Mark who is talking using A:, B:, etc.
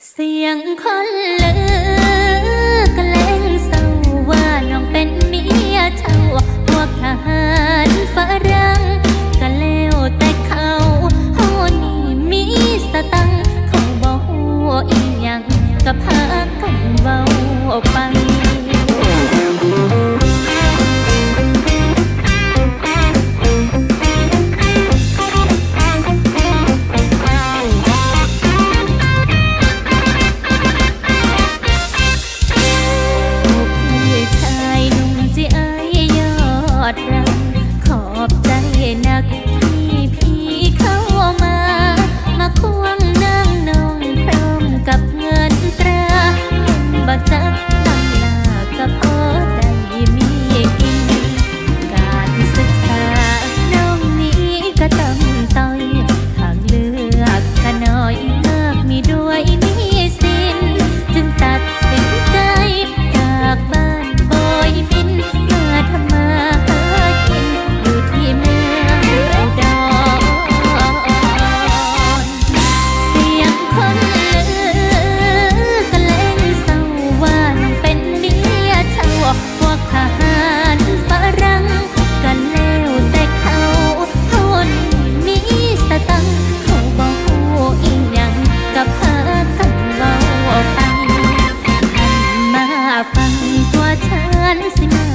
A: เสียงคนลือกระเลงเศร้าว่าน้อ วกทหารฝรั่งกันแลวแต่เขาคนมีสตังเขาบอกหูอีหยังกับหากันเว้าฟังมาฟังตัวฉันสิ